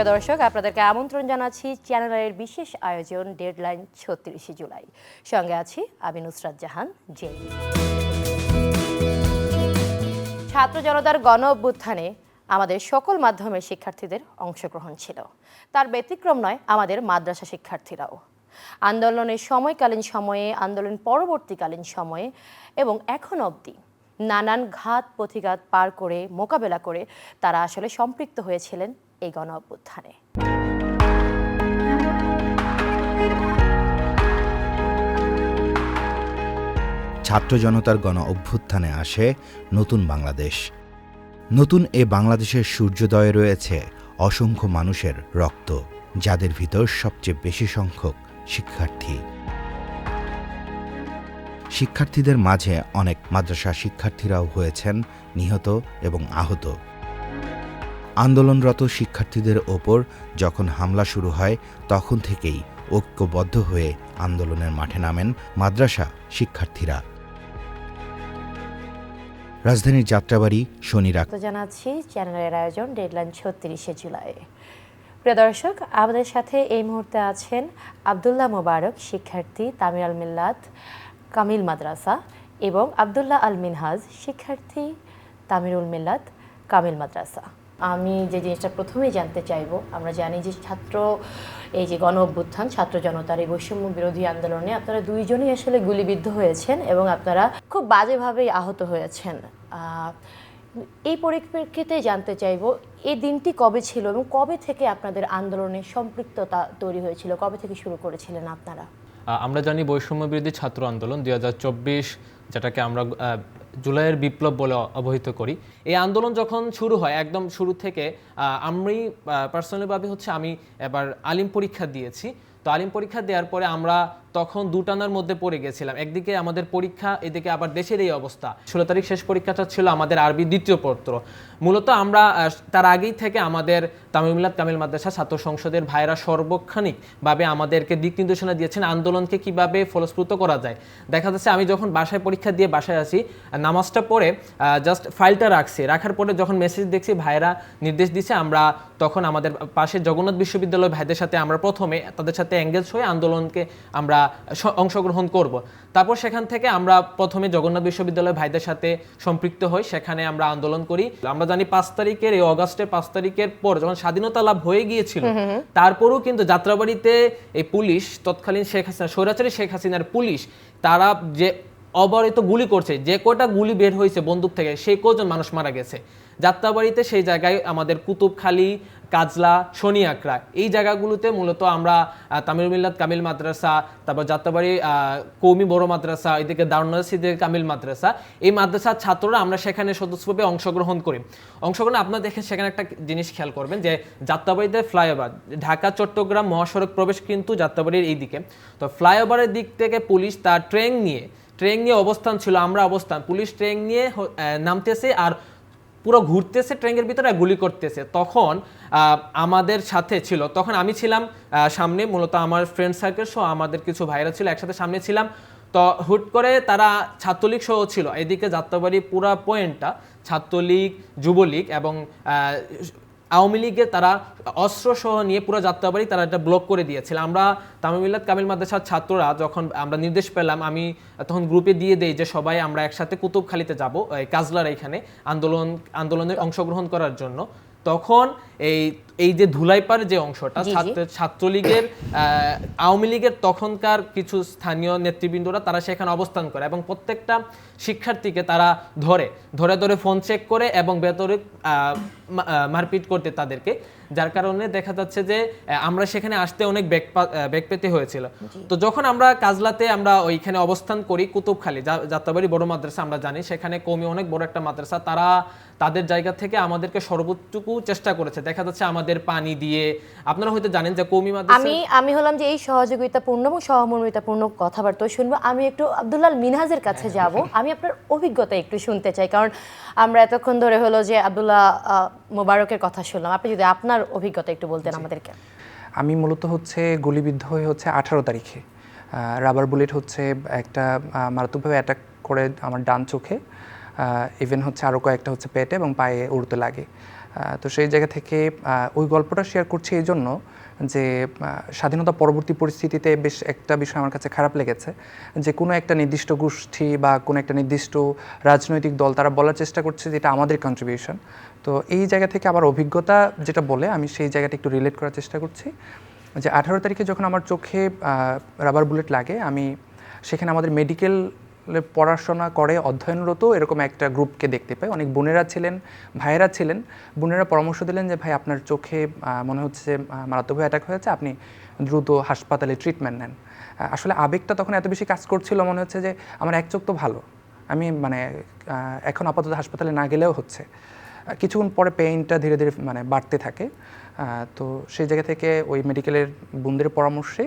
প্রিয় দর্শক, আপনাদেরকে আমন্ত্রণ জানাচ্ছি চ্যানেলের বিশেষ আয়োজন ডেডলাইন ছত্রিশে জুলাই। সঙ্গে আছি আমি নুসরাত জাহান জেন ছাত্র জনতার গণ অভ্যুত্থানে আমাদের সকল মাধ্যমের শিক্ষার্থীদের অংশগ্রহণ ছিল। তার ব্যতিক্রম নয় আমাদের মাদ্রাসা শিক্ষার্থীরাও। আন্দোলনের সময়কালীন সময়ে, আন্দোলন পরবর্তীকালীন সময়ে এবং এখন অবধি নানান ঘাত প্রতিঘাত পার করে, মোকাবেলা করে তারা আসলে সম্পৃক্ত হয়েছিলেন এই গণ অভ্যুত্থানে ছাত্র জনতার গণ অভ্যুত্থানে আসে নতুন বাংলাদেশ। নতুন এ বাংলাদেশের সূর্যোদয়ে রয়েছে অসংখ্য মানুষের রক্ত, যাদের ভিতর সবচেয়ে বেশি সংখ্যক শিক্ষার্থী। শিক্ষার্থীদের মাঝে অনেক মাদ্রাসা শিক্ষার্থীরাও হয়েছেন নিহত এবং আহত। আন্দোলনরত শিক্ষার্থীদের ওপর যখন হামলা শুরু হয়, তখন থেকেই ঐক্যবদ্ধ হয়ে আন্দোলনের মাঠে নামেন মাদ্রাসা শিক্ষার্থীরা। রাজধানীর যাত্রাবাড়ি শনি রাত জানাচ্ছি চ্যানেলের আয়োজন ডেডলাইন ছত্রিশে জুলাই। প্রিয় দর্শক, আমাদের সাথে এই মুহূর্তে আছেন আবদুল্লাহ মোবারক, শিক্ষার্থী তামির আল মিল্লাত, কামিল মাদ্রাসা এবং আবদুল্লাহ আল মিনহাজ, শিক্ষার্থী তামিরুল মিল্লাত, কামিল মাদ্রাসা। আমি যে জিনিসটা প্রথমেই জানতে চাইব, আমরা জানি যে ছাত্র, এই যে গণ অভ্যুত্থান, ছাত্র জনতার এই বৈষম্য বিরোধী আন্দোলনে আপনারা দুইজনই আসলে গুলিবিদ্ধ হয়েছেন এবং আপনারা খুব বাজেভাবেই আহত হয়েছেন। এই পরিপ্রেক্ষিতে জানতে চাইব, এই দিনটি কবে ছিল এবং কবে থেকে আপনাদের আন্দোলনে সম্পৃক্ততা তৈরি হয়েছিল? কবে থেকে শুরু করেছিলেন আপনারা? আমরা জানি বৈষম্য বিরোধী ছাত্র আন্দোলন দুই হাজার চব্বিশ, যেটাকে আমরা জুলাইয়ের বিপ্লব বলে অবহিত করি। এই আন্দোলন যখন শুরু হয়, একদম শুরু থেকে আমি পার্সোনালিভাবে হচ্ছে আমি এবার আলিম পরীক্ষা দিয়েছি। তো আলিম পরীক্ষা দেওয়ার পরে আমরা তখন দুটানার মধ্যে পড়ে গেছিলাম। একদিকে আমাদের পরীক্ষা, এদিকে আবার দেশের এই অবস্থা। ষোলো তারিখ শেষ পরীক্ষাটা ছিল আমাদের আরবি দ্বিতীয় পত্র। মূলত আমরা তার আগেই থেকে আমাদের তামিমুল্লাদ কামিল মাদ্রাসা ছাত্র সংসদের ভাইরা সর্বক্ষণিকভাবে আমাদেরকে দিক নির্দেশনা দিয়েছেন, আন্দোলনকে কীভাবে ফলস্ফূর্ত করা যায়। দেখা যাচ্ছে আমি যখন বাসায় পরীক্ষা দিয়ে বাসায় আসি, নামাজটা পড়ে জাস্ট ফাইলটা রাখছি। রাখার পরে যখন মেসেজ দেখছি ভাইরা নির্দেশ দিছে আমরা তখন আমাদের পাশে জগন্নাথ বিশ্ববিদ্যালয় ভাইদের সাথে আমরা প্রথমে, তাদের সাথে এঙ্গেজ হয়ে আন্দোলনকে আমরা অংশগ্রহণ করব। তারপর সেখান থেকে আমরা প্রথমে জগন্নাথ বিশ্ববিদ্যালয় ভাইদের সাথে সম্পৃক্ত হই। সেখানে আমরা আন্দোলন করি। আমরা জানি পাঁচ তারিখের এই অগাস্টের পাঁচ তারিখের পর যখন স্বাধীনতা লাভ হয়ে গিয়েছিল তারপরও কিন্তু যাত্রাবাড়িতে এই পুলিশ তৎকালীন শেখ হাসিনা স্বৈরাচারী শেখ হাসিনার পুলিশ তারা যে অবারিত গুলি করছে যে কটা গুলি বের হয়েছে বন্দুক থেকে সেই কজন মানুষ মারা গেছে। যাত্রাবাড়িতে সেই জায়গায় আমাদের কুতুবখালী কাজলা, শনি আকরা এই জায়গাগুলোতে মূলত আমরা তামিল মিল্লাত কামিল মাদ্রাসা, তারপর যাত্রাবাড়ি কৌমি বড় মাদ্রাসা, এদিকে দারুনাসিদের কামিল মাদ্রাসা। এই মাদ্রাসার ছাত্ররা আমরা সেখানে সদস্যভাবে অংশগ্রহণ করি। অংশগ্রহণ আপনারা দেখে সেখানে একটা জিনিস খেয়াল করবেন যে, যাত্রাবাড়িতে ফ্লাইওভার, ঢাকা, চট্টগ্রাম, মহাসড়ক প্রবেশ কিন্তু যাত্রাবাড়ির এই দিকে। তো ফ্লাইওভারের দিক থেকে পুলিশ তার ট্রেন নিয়ে ট্রেন নিয়ে অবস্থান ছিল, আমরা অবস্থান। পুলিশ ট্রেন নিয়ে নামতেছে আর পুরো ঘুরতেছে, ট্রেনের ভিতরে গুলি করতেছে। তখন আমাদের সাথে ছিল, তখন আমি ছিলাম সামনে, মূলত আমার ফ্রেন্ড সার্কেল সহ আমাদের কিছু ভাইরা ছিল, একসাথে সামনে ছিলাম। তো হুট করে তারা ছাত্রলীগ সহ ছিল। এদিকে যাত্রাবাড়ি পুরা পয়েন্টটা ছাত্রলীগ, যুবলীগ এবং আওয়ামী লীগের তারা অস্ত্র সহ নিয়ে পুরো যাত্রাবাড়ি তারা এটা ব্লক করে দিয়েছিল। আমরা তামিমিল্লাত কামিল মাদ্রাসার ছাত্ররা যখন আমরা নির্দেশ পেলাম, আমি তখন গ্রুপে দিয়ে দেই যে সবাই আমরা একসাথে কুতুবখালিতে যাব কাজলার এখানে আন্দোলন আন্দোলনে অংশগ্রহণ করার জন্য। তখন এই এই যে ধুলাইপাড় যে অংশটা ছাত্রলীগের আওয়ামী লীগের তখনকার কিছু স্থানীয় নেতৃবৃন্দরা তারা সেখানে অবস্থান করে এবং প্রত্যেকটা শিক্ষার্থীকে তারা ধরে ধরে ধরে ফোন চেক করে এবং ভেতরে মারপিট করতে তাদেরকে। যার কারণে দেখা যাচ্ছে যে আমরা সেখানে আসতে অনেক বেগ পা- বেগ পেতে হয়েছিল। তো যখন আমরা কাজলাতে আমরা ওইখানে অবস্থান করি কুতুবখালী যাত্রাবাড়ি বড় মাদ্রাসা আমরা জানি সেখানে কমি অনেক বড় একটা মাদ্রাসা তারা তাদের জায়গা থেকে আমাদেরকে সর্বোচ্চটুকু চেষ্টা করেছে। দেখা যাচ্ছে আমাদের পানি দিয়ে। আপনারা হয়তো জানেন যে কৌমি মাদ্রাসা আমি আমি হলাম যে এই সহযোগিতাপূর্ণ এবং সহমর্মিতাপূর্ণ কথাবার্তা শুনব। আমি একটু আব্দুল্লাহ মিনহাজের কাছে যাব। আমি আপনার অভিজ্ঞতা একটু শুনতে চাই কারণ আমরা এতক্ষণ ধরে হলো যে আব্দুল্লাহ মোবারকের কথা শুনলাম। আপনি যদি আপনার অভিজ্ঞতা একটু বলতেন আমাদেরকে। আমি মূলত হচ্ছে গুলিবিদ্ধ হয়ে হচ্ছে আঠারো তারিখে রাবার বুলেট হচ্ছে একটা মারাত্মকভাবে অ্যাটাক করে আমার ডান চোখে ইভেন হচ্ছে আরও কয়েকটা হচ্ছে পেটে এবং পায়ে উড়তে লাগে। তো সেই জায়গা থেকে ওই গল্পটা শেয়ার করছি এই জন্য যে স্বাধীনতা পরবর্তী পরিস্থিতিতে বেশ একটা বিষয় আমার কাছে খারাপ লেগেছে যে কোনো একটা নির্দিষ্ট গোষ্ঠী বা কোনো একটা নির্দিষ্ট রাজনৈতিক দল তারা বলার চেষ্টা করছে যে এটা আমাদের কন্ট্রিবিউশন তো এই জায়গা থেকে আমার অভিজ্ঞতা যেটা বলে, আমি সেই জায়গাটা একটু রিলেট করার চেষ্টা করছি যে আঠারো তারিখে যখন আমার চোখে রাবার বুলেট লাগে, আমি সেখানে আমাদের মেডিকেল পড়াশোনা করে অধ্যয়নরত এরকম একটা গ্রুপকে দেখতে পাই। অনেক বোনেরা ছিলেন, ভাইয়েরা ছিলেন। বোনেরা পরামর্শ দিলেন যে, ভাই, আপনার চোখে মনে হচ্ছে মারাত্মকভাবে অ্যাটাক হয়েছে, আপনি দ্রুত হাসপাতালে ট্রিটমেন্ট নেন। আসলে আবেগটা তখন এত বেশি কাজ করছিল, মনে হচ্ছে যে, আমার এক চোখ তো ভালো। আমি মানে এখন আপাতত হাসপাতালে না গেলেও হচ্ছে। কিছুক্ষণ পরে পেইনটা ধীরে ধীরে মানে বাড়তে থাকে। তো সেই জায়গা থেকে ওই মেডিকেলের বোনদের পরামর্শে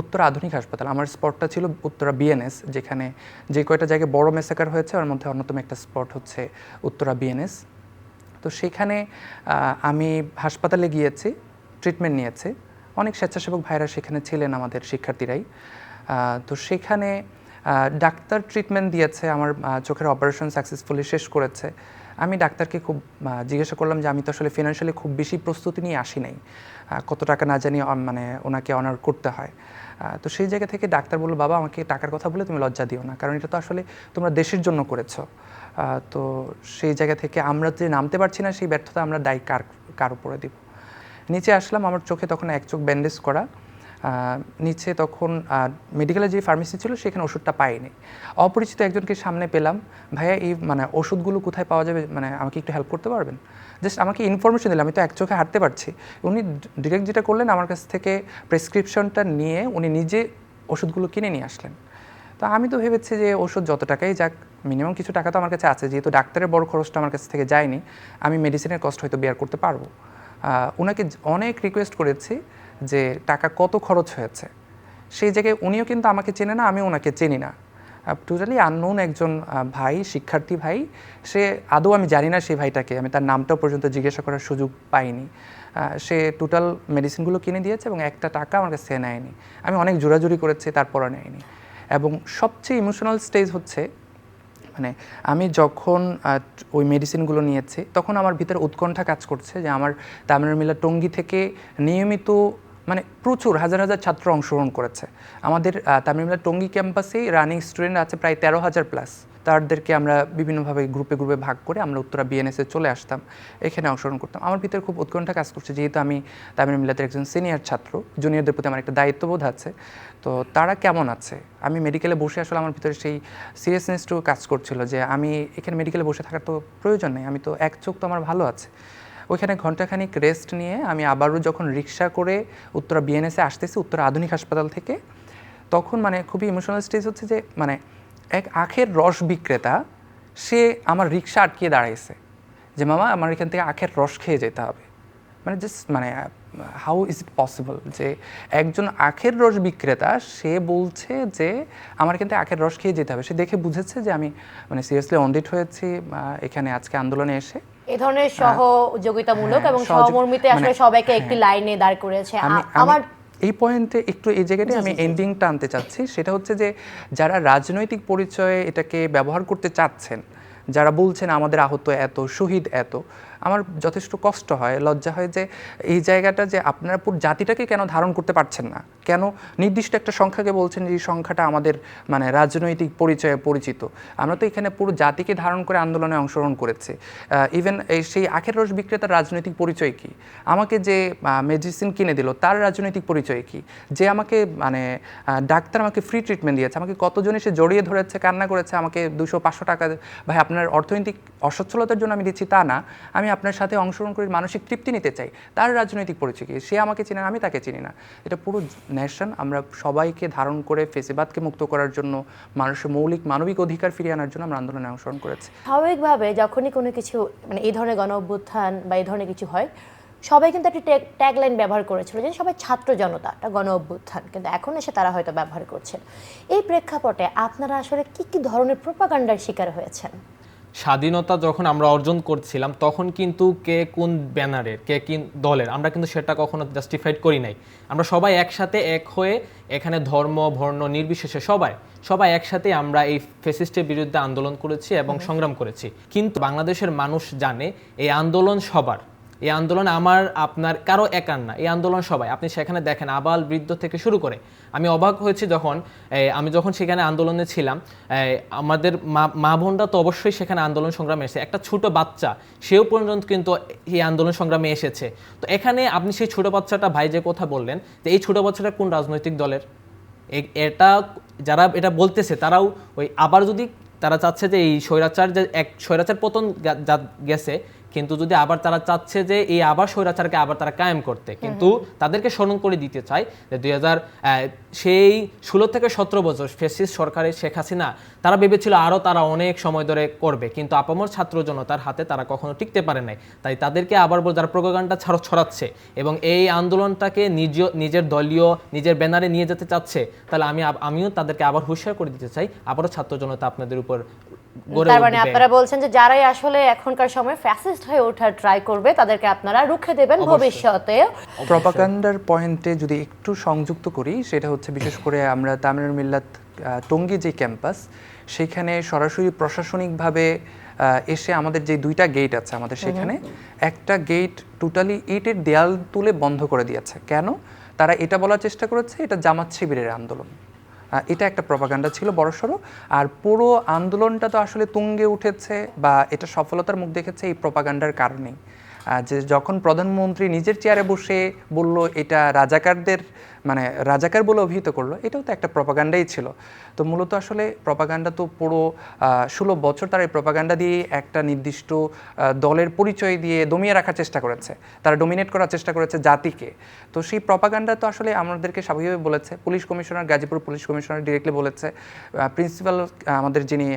উত্তরা আধুনিক হাসপাতাল। আমার স্পটটা ছিল উত্তরা বিএনএস যেখানে যে কয়টা জায়গায় বড় মেসাকার হয়েছে, ওর মধ্যে অন্যতম একটা স্পট হচ্ছে উত্তরা বিএনএস তো সেখানে আমি হাসপাতালে গিয়েছি ট্রিটমেন্ট নিয়েছি। অনেক স্বেচ্ছাসেবক ভাইরা সেখানে ছিলেন আমাদের শিক্ষার্থীরাই। তো সেখানে ডাক্তার ট্রিটমেন্ট দিয়েছে, আমার চোখের অপারেশন সাকসেসফুলি শেষ করেছে। আমি ডাক্তারকে খুব জিজ্ঞাসা করলাম যে, আমি তো আসলে ফিনান্সিয়ালি খুব বেশি প্রস্তুতি নিয়ে আসি নাই। কত টাকা না জানি মানে ওনাকে অনার করতে হয়। তো সেই জায়গা থেকে ডাক্তার বলল, বাবা, আমাকে টাকার কথা বলে তুমি লজ্জা দিও না, কারণ এটা তো আসলে তোমরা দেশের জন্য করেছ। তো সেই জায়গা থেকে আমরা যে নামতে পারছি না, সেই ব্যর্থতা আমরা দায়ী কার কার উপরে দিব? নিচে আসলাম, আমার চোখে তখন এক চোখ ব্যান্ডেজ করা। নিচে তখন মেডিকেলে যে ফার্মেসি ছিল, সেখানে ওষুধটা পাইনি। অপরিচিত একজনকে সামনে পেলাম, ভাইয়া, এই মানে ওষুধগুলো কোথায় পাওয়া যাবে? মানে আমাকে একটু হেল্প করতে পারবেন? জাস্ট আমাকে ইনফরমেশন দিলাম আমি তো এক চোখে হাঁটতে পারছি। উনি ডিরেক্ট যেটা করলেন, আমার কাছ থেকে প্রেসক্রিপশনটা নিয়ে উনি নিজে ওষুধগুলো কিনে নিয়ে আসলেন। তো আমি তো ভেবেছি যে ওষুধ যত টাকাই যাক মিনিমাম কিছু টাকা তো আমার কাছে আছে, যেহেতু ডাক্তারের বড় খরচটা আমার কাছ থেকে যায়নি, আমি মেডিসিনের কষ্ট হয়তো বেয়ার করতে পারব। ওনাকে অনেক রিকোয়েস্ট করেছি যে টাকা কত খরচ হয়েছে। সেই জায়গায় উনিও কিন্তু আমাকে চেনে না আমি ওনাকে চিনি না। টোটালি আননোন একজন ভাই, শিক্ষার্থী ভাই। সে আদৌ আমি জানি না সেই ভাইটাকে। আমি তার নামটাও পর্যন্ত জিজ্ঞাসা করার সুযোগ পাইনি। সে টোটাল মেডিসিনগুলো কিনে দিয়েছে এবং একটা টাকা আমার কাছে নেয়নি। আমি অনেক জোরাজুরি করেছি তারপরও নেয়নি। এবং সবচেয়ে ইমোশনাল স্টেজ হচ্ছে মানে আমি যখন ওই মেডিসিনগুলো নিয়েছি, তখন আমার ভিতরে উৎকণ্ঠা কাজ করছে যে আমার তামিলমিলা টঙ্গী থেকে নিয়মিত মানে প্রচুর, হাজার হাজার ছাত্র অংশগ্রহণ করেছে। আমাদের তামিলমিলা টঙ্গী ক্যাম্পাসে রানিং স্টুডেন্ট আছে প্রায় তেরো হাজার প্লাস। তাদেরকে আমরা বিভিন্নভাবে গ্রুপে গ্রুপে ভাগ করে আমরা উত্তরা বিএনএসে চলে আসতাম। এখানে অংশগ্রহণ করতাম। আমার ভিতরে খুব উৎকণ্ঠা কাজ করছে, যেহেতু আমি তামিল মিলাতের একজন সিনিয়র ছাত্র জুনিয়রদের প্রতি আমার একটা দায়িত্ববোধ আছে। তো তারা কেমন আছে? আমি মেডিকেলে বসে আসলে আমার ভিতরে সেই সিরিয়াসনেসটুকু কাজ করছিল যে আমি এখানে মেডিকেলে বসে থাকার তো প্রয়োজন নেই, আমি তো এক চোখ তো আমার ভালো আছে। ওইখানে ঘন্টাখানিক রেস্ট নিয়ে আমি আবারও যখন রিক্সা করে উত্তরা বিএনএসে আসতেছি, উত্তরা আধুনিক হাসপাতাল থেকে, তখন মানে খুবই ইমোশনাল স্টেজ হচ্ছে যে মানে এক আখের রস বিক্রেতা, সে আমার রিক্সা আটকিয়ে দাঁড়াইছে যে, মামা, আমার এখান থেকে আখের রস খেয়ে যেতে হবে। মানে জাস্ট মানে হাউ ইজ ইট পসিবল যে, একজন আখের রস বিক্রেতা, সে বলছে যে, আমার থেকে আখের রস খেয়ে যেতে হবে। সে দেখে বুঝেছে যে, আমি মানে সিরিয়াসলি অনডিট হয়েছি এখানে আজকে আন্দোলনে এসে। এই ধরনের সহযোগিতামূলক হ্যাঁ, এবং সহমর্মিতে আসলে মানে- সবাইকে একটি লাইনে দাঁড় করেছে আমার এই পয়েন্টে একটু এই জায়গাটায় আমি এন্ডিংটা আনতে চাচ্ছি। সেটা হচ্ছে যে যারা রাজনৈতিক পরিচয়ে এটাকে ব্যবহার করতে চাচ্ছেন যারা বলছেন আমাদের আহত এত শহীদ এত আমার যথেষ্ট কষ্ট হয়, লজ্জা হয় যে এই জায়গাটা যে আপনারা পুরো জাতিটাকে কেন ধারণ করতে পারছেন না? কেন নির্দিষ্ট একটা সংখ্যাকে বলছেন যে এই সংখ্যাটা আমাদের মানে রাজনৈতিক পরিচয়ে পরিচিত? আমরা তো এখানে পুরো জাতিকে ধারণ করে আন্দোলনে অংশগ্রহণ করেছি। ইভেন এই সেই আখের রস বিক্রেতার রাজনৈতিক পরিচয় কি? আমাকে যে মেডিসিন কিনে দিল, তার রাজনৈতিক পরিচয় কি? যে আমাকে মানে ডাক্তার আমাকে ফ্রি ট্রিটমেন্ট দিয়েছে, আমাকে কতজন এসে জড়িয়ে ধরেছে, কান্না করেছে, আমাকে দুশো পাঁচশো টাকা, ভাই আপনার অর্থনৈতিক অসচ্ছলতার জন্য আমি দিচ্ছি তা না। আমি আপনার সাথে অংশগ্রহণ করে মানসিক তৃপ্তি নিতে চাই। তার রাজনৈতিক পরিচয় কি সে আমাকে চিনে না, আমি তাকে চিনি না। এটা পুরো নেশন আমরা সবাইকে ধারণ করে ফেসিবাদকে মুক্ত করার জন্য মানুষের মৌলিক মানবিক অধিকার ফিরিয়ে আনার জন্য আমরা আন্দোলনে অংশগ্রহণ করেছি। স্বাভাবিকভাবে যখনই কোনো কিছু মানে এই ধরনের গণ অভ্যুত্থান বা এই ধরনের কিছু হয় সবাই কিন্তু একটি ট্যাগলাইন ব্যবহার করেছিল যে সবাই ছাত্র জনতা একটা গণ অভ্যুত্থান। কিন্তু এখন এসে তারা হয়তো ব্যবহার করছেন এই প্রেক্ষাপটে আপনারা আসলে কি কি ধরনের প্রোপাগান্ডার শিকার হয়েছেন? স্বাধীনতা যখন আমরা অর্জন করছিলাম তখন কিন্তু কে কোন ব্যানারের কে কোন দলের আমরা কিন্তু সেটা কখনো জাস্টিফাইড করি নাই। আমরা সবাই একসাথে এক হয়ে এখানে ধর্ম বর্ণ নির্বিশেষে সবাই সবাই একসাথে আমরা এই ফেসিস্টের বিরুদ্ধে আন্দোলন করেছি এবং সংগ্রাম করেছি। কিন্তু বাংলাদেশের মানুষ জানে এই আন্দোলন সবার। এই আন্দোলন আমার, আপনার, কারও একার না। এই আন্দোলন সবাই। আপনি সেখানে দেখেন, আবাল বৃদ্ধ থেকে শুরু করে। আমি অবাক হয়েছি যখন আমি যখন সেখানে আন্দোলনে ছিলাম আমাদের মা মা বোনরা তো অবশ্যই সেখানে আন্দোলন সংগ্রামে এসেছে। একটা ছোট বাচ্চা, সেও পর্যন্ত কিন্তু এই আন্দোলন সংগ্রামে এসেছে। তো এখানে আপনি সেই ছোট বাচ্চাটা, ভাই যে কথা বললেন, যে এই ছোট বাচ্চাটা কোন রাজনৈতিক দলের? এটা, যারা এটা বলতেছে, তারাও ওই আবার যদি তারা চাচ্ছে যে এই স্বৈরাচার যে এক, স্বৈরাচার পতন গেছে কিন্তু যদি আবার তারা চাচ্ছে যে এই আবার স্বৈরাচারকে আবার তারা কায়েম করতে কিন্তু তাদেরকে স্মরণ করে দিতে চাই যে দুই হাজার সেই ষোলো থেকে সতেরো বছর ফেসিস সরকারের শেখ হাসিনা তারা ভেবেছিল আরও তারা অনেক সময় ধরে করবে কিন্তু আপামর ছাত্র জনতার হাতে তারা কখনো টিকতে পারে নাই। তাই তাদেরকে আবার বল- যারা প্রোপাগান্ডা ছাড় ছড়াচ্ছে এবং এই আন্দোলনটাকে নিজ নিজের দলীয় নিজের ব্যানারে নিয়ে যেতে চাচ্ছে তাহলে আমি আমিও তাদেরকে আবার হুঁশিয়ার করে দিতে চাই। আবারও ছাত্র জনতা আপনাদের উপর তার মানে আপনারা বলছেন যে যারাই আসলে এখনকার সময় ফ্যাসিস্ট হয়ে ওঠার ট্রাই করবে তাদেরকে আপনারা রুখে দেবেন ভবিষ্যতে। প্রপাগান্ডার পয়েন্টে যদি একটু সংযুক্ত করি সেটা হচ্ছে বিশেষ করে আমরা তামিল মিল্লাত টঙ্গী যে ক্যাম্পাস সেখানে সরাসরি প্রশাসনিকভাবে এসে আমাদের যে দুইটা গেট আছে আমাদের সেখানে একটা গেট টোটালি ইটের দেয়াল তুলে বন্ধ করে দিয়েছে। কেন? তারা এটা বলার চেষ্টা করেছে এটা জামাত শিবিরের আন্দোলন। এটা একটা প্রপাগান্ডা ছিল বড়সড় আর পুরো আন্দোলনটা তো আসলে তুঙ্গে উঠেছে বা এটা সফলতার মুখ দেখেছে এই প্রপাগান্ডার কারণেই। যে যখন প্রধানমন্ত্রী নিজের চেয়ারে বসে বলল, এটা রাজাকারদের মানে রাজাকার বলে অভিহিত করল, এটাও তো একটা প্রপাগান্ডাই ছিল। তো মূলত আসলে প্রপাগান্ডা তো পুরো ষোলো বছর তারা এই প্রপাগান্ডা দিয়ে একটা নির্দিষ্ট দলের পরিচয় দিয়ে দমিয়ে রাখার চেষ্টা করেছে। তারা ডোমিনেট করার চেষ্টা করেছে জাতিকে। তো সেই প্রপাগান্ডা তো আসলে আমাদেরকে স্বাভাবিকভাবে বলেছে। Police commissioner, Gazipur police commissioner directly বলেছে। প্রিন্সিপাল আমাদের যিনি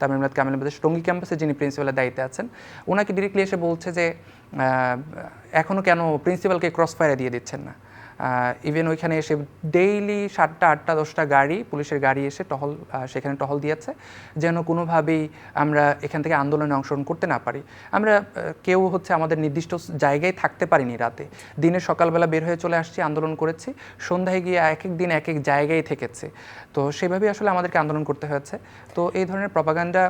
তামিলনাথ কামিল টঙ্গী ক্যাম্পাসে যিনি প্রিন্সিপালের দায়িত্বে আছেন ওনাকে ডিরেক্টলি এসে বলছে যে এখনও কেন প্রিন্সিপালকে ক্রস ফায়ারে দিয়ে দিচ্ছেন না? ইভেন ওইখানে এসে ডেইলি সাতটা, আটটা, দশটা গাড়ি, পুলিশের গাড়ি এসে টহল সেখানে টহল দিয়েছে, যেন কোনোভাবেই আমরা এখান থেকে আন্দোলনে অংশগ্রহণ করতে না পারি। আমরা কেউ হচ্ছে আমাদের নির্দিষ্ট জায়গায় থাকতে পারিনি রাতে। দিনে সকালবেলা বের হয়ে চলে আসছি, আন্দোলন করেছি। সন্ধ্যায় গিয়ে এক এক দিন এক এক জায়গায় থেকেছে। তো সেভাবেই আসলে আমাদেরকে আন্দোলন করতে হয়েছে। তো এই ধরনের প্রপাগান্ডা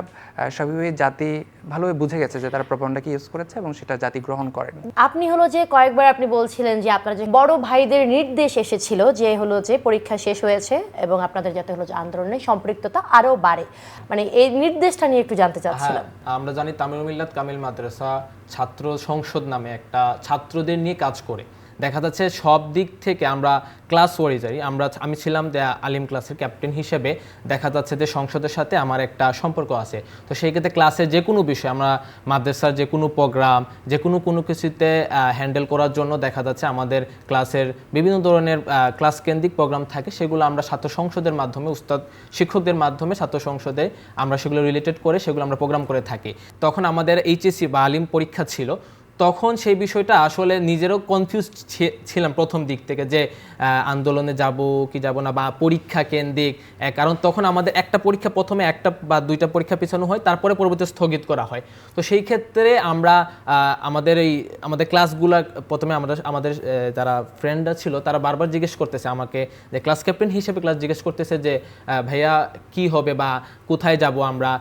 স্বাভাবিকভাবে জাতি ভালোভাবে বুঝে গেছে যে তারা প্রপাগান্ডাকে ইউজ করেছে এবং সেটা জাতি গ্রহণ করেনি। আপনি হলো যে কয়েকবার আপনি বলছিলেন যে আপনার যে বড় ভাইদের নির্দেশ এসেছিল যে হলো যে পরীক্ষা শেষ হয়েছে এবং আপনাদের যাতে হলো যে আন্দোলনে সম্পৃক্ততা আরও বাড়ে। মানে এই নির্দেশটা নিয়ে একটু জানতে চাচ্ছিলাম। হ্যাঁ, আমরা জানি তামিল মিল্লাত কামিল মাদ্রাসা ছাত্র সংসদ নামে একটা ছাত্রদের নিয়ে কাজ করে। দেখা যাচ্ছে সব দিক থেকে আমরা ক্লাস ওয়াইজারি আমরা আমি ছিলাম আলিম ক্লাসের ক্যাপ্টেন হিসেবে, দেখা যাচ্ছে যে সংসদের সাথে আমার একটা সম্পর্ক আছে। তো সেই ক্ষেত্রে ক্লাসের যে কোনো বিষয়, আমরা মাদ্রাসার যে কোনো প্রোগ্রাম যে কোনো কোনো কিছুতে হ্যান্ডেল করার জন্য দেখা যাচ্ছে আমাদের ক্লাসের বিভিন্ন ধরনের ক্লাস কেন্দ্রিক প্রোগ্রাম থাকে, সেগুলো আমরা ছাত্র সংসদের মাধ্যমে, উস্তাদ শিক্ষকদের মাধ্যমে, ছাত্র সংসদে আমরা সেগুলো রিলেটেড করে, সেগুলো আমরা প্রোগ্রাম করে থাকি। তখন আমাদের এইচএসসি বা আলিম পরীক্ষা ছিল তখন সেই বিষয়টা আসলে নিজেরও কনফিউজ ছিলাম প্রথম দিক থেকে যে আন্দোলনে যাব কি যাব না বা পরীক্ষা কেন্দ্রিক কারণ তখন আমাদের একটা পরীক্ষা প্রথমে একটা বা দুইটা পরীক্ষা পিছানো হয়, তারপরে পরবর্তী স্থগিত করা হয়। তো সেই ক্ষেত্রে আমরা আমাদের এই, আমাদের ক্লাসগুলো প্রথমে আমাদের আমাদের যারা ফ্রেন্ডরা ছিল, তারা বারবার জিজ্ঞেস করতেছে আমাকে যে, ক্লাস ক্যাপ্টেন হিসেবে ক্লাস জিজ্ঞেস করতেছে যে ভাইয়া কি হবে বা কোথায় যাব আমরা?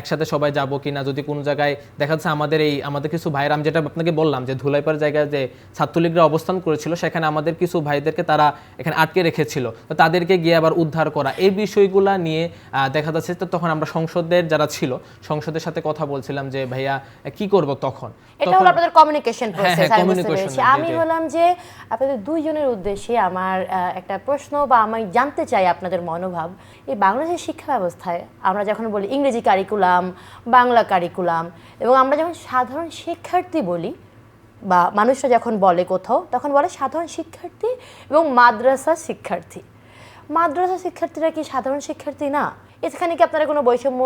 একসাথে সবাই যাব কি না যদি কোনো জায়গায় দেখা যাচ্ছে আমাদের এই, আমাদের কিছু ভাইরা আমি যেটা আপনাকে বললাম যে ধুলাইপাড় জায়গায় যে ছাত্রলীগরা অবস্থান করেছিল সেখানে আমাদের কিছু ভাইদেরকে তারা এখানে আটকে রেখেছিল। তো তাদেরকে গিয়ে আবার উদ্ধার করা। এই বিষয়গুলা নিয়ে দেখা যাচ্ছে তো তখন আমরা সংসদের যারা ছিল সংসদের সাথে কথা বলছিলাম যে ভাইয়া কি করব তখন? এটা হলো আপনাদের কমিউনিকেশন হ্যাঁ, প্রসেস হ্যাঁ, আমি জি, আমি জি। হলাম যে আপনাদের দুইজনের উদ্দেশ্যে আমার একটা প্রশ্ন বা আমি জানতে চাই আপনাদের মনোভাব। এই বাংলাদেশের শিক্ষা ব্যবস্থায় আমরা যখন বলি ইংরেজি কারিকুলাম বাংলা কারিকুলাম এবং আমরা যখন সাধারণ শিক্ষার্থী বলি বা মানুষরা যখন বলে কোথাও, তখন বলে সাধারণ শিক্ষার্থী এবং মাদ্রাসা শিক্ষার্থী। মাদ্রাসা শিক্ষার্থীরা কি সাধারণ শিক্ষার্থী? না। এখানে কি আপনারা কোনো বৈষম্য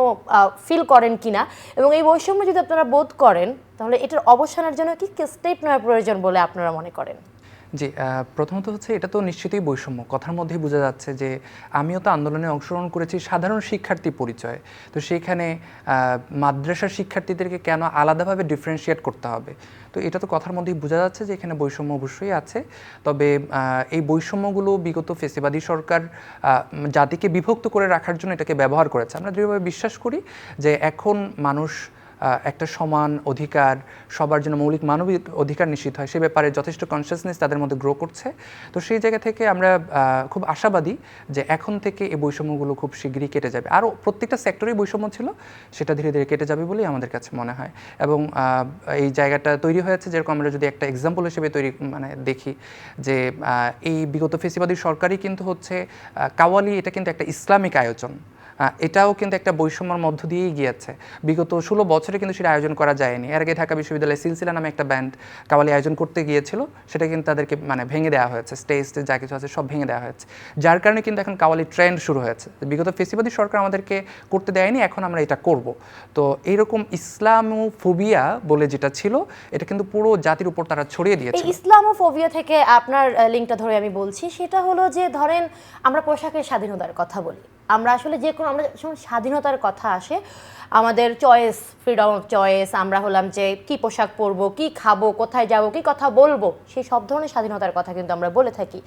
ফিল করেন কি না? এবং এই বৈষম্য যদি আপনারা বোধ করেন, তাহলে এটার অবসানের জন্য কি স্টেপ নেওয়া প্রয়োজন বলে আপনারা মনে করেন? জি প্রথমত হচ্ছে এটা তো নিশ্চিতই বৈষম্য। কথার মধ্যেই বোঝা যাচ্ছে যে আমিও তো আন্দোলনে অংশগ্রহণ করেছি সাধারণ শিক্ষার্থী পরিচয়। তো সেখানে আহ, মাদ্রাসার শিক্ষার্থীদেরকে কেন আলাদাভাবে ডিফারেন্সিয়েট করতে হবে? তো এটা তো কথার মধ্যেই বোঝা যাচ্ছে যে এখানে বৈষম্য অবশ্যই আছে। তবে এই বৈষম্যগুলো বিগত ফেসিবাদী সরকার জাতিকে বিভক্ত করে রাখার জন্য এটাকে ব্যবহার করেছে। আমরা দৃঢ়ভাবে বিশ্বাস করি যে এখন মানুষ একটা সমান অধিকার, সবার জন্য মৌলিক মানবিক অধিকার নিশ্চিত হয়। সে ব্যাপারে যথেষ্ট কনসিয়াসনেস তাদের মধ্যে গ্রো করছে। তো সেই জায়গা থেকে আমরা খুব আশাবাদী যে এখন থেকে এই বৈষম্যগুলো খুব শীঘ্রই কেটে যাবে। আরও প্রত্যেকটা সেক্টরেই বৈষম্য ছিল, সেটা ধীরে ধীরে কেটে যাবে বলেই আমাদের কাছে মনে হয়। এবং এই জায়গাটা তৈরি হয়েছে, যেরকম আমরা যদি একটা এক্সাম্পল হিসেবে তৈরি মানে দেখি যে এই বিগত ফেসিবাদী সরকারই কিন্তু হচ্ছে কাওয়ালি, এটা কিন্তু একটা ইসলামিক আয়োজন। এটাও কিন্তু একটা বৈষম্যের মধ্য দিয়েই গিয়েছে। বিগত ষোলো বছরে কিন্তু সেটা আয়োজন করা যায়নি। এর আগে ঢাকা বিশ্ববিদ্যালয়ে সিলসিলা নামে একটা ব্যান্ড কাওয়ালি আয়োজন করতে গিয়েছিল। সেটা কিন্তু তাদেরকে মানে ভেঙে দেওয়া হয়েছে। স্টেজ স্টেজ যা কিছু আছে সব ভেঙে দেওয়া হয়েছে। যার কারণে কিন্তু এখন কাওয়ালি ট্রেন্ড শুরু হয়েছে। বিগত ফেসিবাদী সরকার আমাদেরকে করতে দেয়নি এখন আমরা এটা করব। তো এইরকম ইসলামোফোবিয়া বলে যেটা ছিল এটা কিন্তু পুরো জাতির উপর তারা ছড়িয়ে এই দিয়েছিল। ইসলামোফোবিয়া থেকে আপনার লিঙ্কটা ধরে আমি বলছি। সেটা হলো যে ধরেন আমরা পোশাকের স্বাধীনতার কথা বলি। আমরা আসলে যে কোনো আমরা যখন স্বাধীনতার কথা আসে, আমাদের চয়েস ফ্রিডম অফ চয়েস আমরা হলাম যে কি পোশাক পরবো, কি খাব, কোথায় যাব, কি কথা বলব, সেই সব ধরনের স্বাধীনতার কথা কিন্তু আমরা বলে থাকি।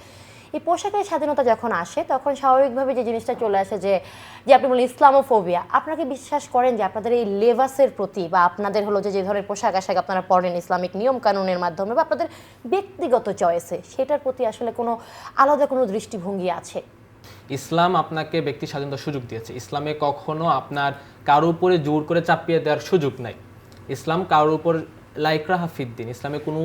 এই পোশাকের স্বাধীনতা যখন আসে, তখন স্বাভাবিকভাবে যে জিনিসটা চলে আসে যে যে আপনি বলেন ইসলামোফোবিয়া, আপনাকে বিশ্বাস করেন যে আপনাদের এই লেবাসের প্রতি বা আপনাদের হলো যে যে ধরনের পোশাক আশাক আপনারা পরেন ইসলামিক নিয়ম কানুনের মাধ্যমে বা আপনাদের ব্যক্তিগত চয়েসে সেটার প্রতি আসলে কোনো আলাদা কোনো দৃষ্টিভঙ্গি আছে। ইসলাম আপনাকে ব্যক্তি স্বাধীনতার সুযোগ দিয়েছে। ইসলামে কখনো আপনার কারোর উপরে জোর করে চাপিয়ে দেওয়ার সুযোগ নাই। ইসলাম কারোর উপর লাইকরা হাফিদ্দিন ইসলামে কোনো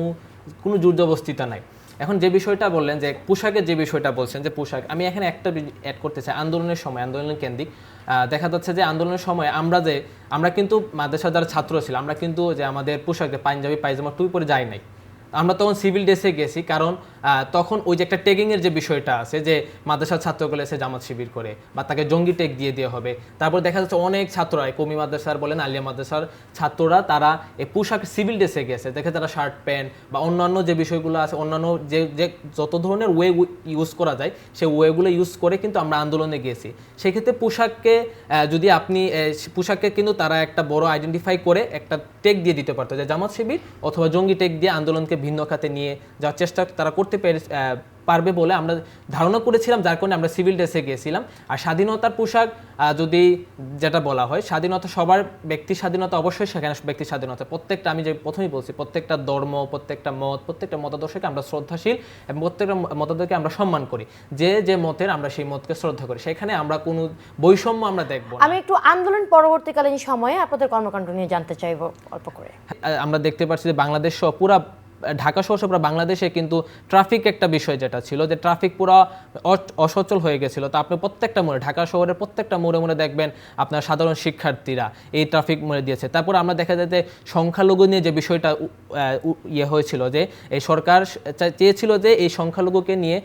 কোনো জোর জবস্তিতা নাই। এখন যে বিষয়টা বললেন যে পোশাকের যে বিষয়টা বলছেন যে, পোশাক, আমি এখানে একটা অ্যাড করতে চাই। আন্দোলনের সময়, আন্দোলনের কেন্দ্রিক। দেখা যাচ্ছে যে, আন্দোলনের সময় আমরা যে, আমরা কিন্তু মাদ্রাসার যারা ছাত্র ছিল আমরা কিন্তু যে আমাদের পোশাক, যে পাঞ্জাবি, পায়জামা টুই পরে যাই নাই। আমরা তখন সিভিল ড্রেসে গেছি, কারণ তখন ওই যে একটা টেগিংয়ের যে বিষয়টা আছে যে মাদ্রাসার ছাত্রগুলো এসে জামাত শিবির করে বা তাকে জঙ্গি টেক দিয়ে দেওয়া হবে। তারপর দেখা যাচ্ছে অনেক ছাত্ররা কমি মাদ্রাসার বলেন, আলিয়া মাদ্রাসার ছাত্ররা, তারা এই পোশাক সিভিল ড্রেসে গেছে। দেখে তারা শার্ট প্যান্ট বা অন্যান্য যে বিষয়গুলো আছে, অন্যান্য যে যে যত ধরনের ওয়ে ইউজ করা যায়, সেই ওয়েগুলো ইউজ করে কিন্তু আমরা আন্দোলনে গিয়েছি সেক্ষেত্রে পোশাককে যদি আপনি পোশাককে কিন্তু তারা একটা বড় আইডেন্টিফাই করে একটা টেক দিয়ে দিতে পারতো, যে জামাত শিবির অথবা জঙ্গি টেক দিয়ে আন্দোলনকে ভিন্ন খাতে নিয়ে যাওয়ার চেষ্টা তারা করতে পেরে পারবে বলে আমরা ধারণা করেছিলাম যার কারণে আমরা সিভিল ড্রেসে গিয়েছিলাম। আর স্বাধীনতার পোশাক যদি যেটা বলা হয় স্বাধীনতা সবার ব্যক্তি স্বাধীনতা অবশ্যই সেখানে ব্যক্তি স্বাধীনতা। প্রত্যেকটা আমি যে প্রথমেই বলছি প্রত্যেকটা ধর্ম প্রত্যেকটা মত প্রত্যেকটা মতাদর্শকে আমরা শ্রদ্ধাশীল এবং প্রত্যেকটা মতাদর্শকে আমরা সম্মান করি। যে যে মতের আমরা সেই মতকে শ্রদ্ধা করি। সেখানে আমরা কোনো বৈষম্য আমরা দেখব আমি একটু আন্দোলন পরবর্তীকালীন সময়ে আপনাদের কর্মকাণ্ড নিয়ে জানতে চাইব অল্প করে। আমরা দেখতে পাচ্ছি যে বাংলাদেশ সহ পুরা ঢাকা সহ পুরো বাংলাদেশে কিন্তু ট্রাফিক একটা বিষয় যেটা ছিল, যে ট্রাফিক পুরো অসচল হয়ে গেছিল। তো আপনি প্রত্যেকটা মোড়ে, ঢাকা শহরের প্রত্যেকটা মোড়ে মোড়ে দেখবেন আপনার সাধারণ শিক্ষার্থীরা এই ট্রাফিক মোড়ে দিয়েছে। তারপর আমরা দেখা যায় যে সংখ্যালঘু নিয়ে যে বিষয়টা ইয়ে হয়েছিল যে, এই সরকার চেয়েছিল যে এই সংখ্যালঘুকে নিয়ে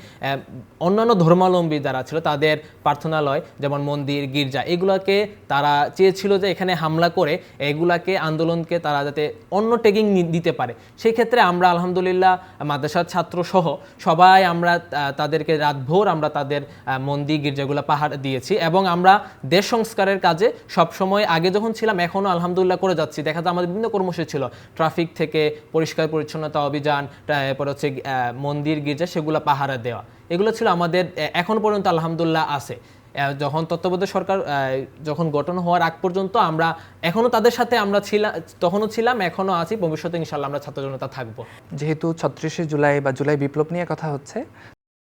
অন্যান্য ধর্মাবলম্বী যারা ছিল তাদের প্রার্থনালয়, যেমন মন্দির, গির্জা, এগুলাকে তারা চেয়েছিল যে এখানে হামলা করে, এগুলাকে আন্দোলনকে তারা যাতে অন্য টেগিং দিতে পারে। সেই ক্ষেত্রে আমরা আলহামদুলিল্লাহ, মাদ্রাসার ছাত্র সহ সবাই আমরা তাদেরকে রাতভর আমরা তাদের মন্দির গির্জাগুলো পাহাড় দিয়েছি এবং আমরা দেশ সংস্কারের কাজে সবসময় আগে যখন ছিলাম, এখনও আলহামদুলিল্লাহ করে যাচ্ছি। দেখা যায় আমাদের বিভিন্ন কর্মসূচি ছিল। ট্রাফিক থেকে পরিষ্কার পরিচ্ছন্নতা অভিযান এরপর হচ্ছে মন্দির গির্জা, সেগুলো পাহারা দেওয়া। এগুলো ছিল আমাদের এখন পর্যন্ত আলহামদুলিল্লাহ আছে। যখন তত্ত্বাবধায়ক সরকার যখন গঠন হওয়ার আগ পর্যন্ত আমরা, এখনও তাদের সাথে আমরা ছিলাম তখনও ছিলাম এখনও আছি। ভবিষ্যতে ইনশাল্লাহ আমরা ছাত্র জনতা থাকব। যেহেতু ছত্রিশে জুলাই বা জুলাই বিপ্লব নিয়ে কথা হচ্ছে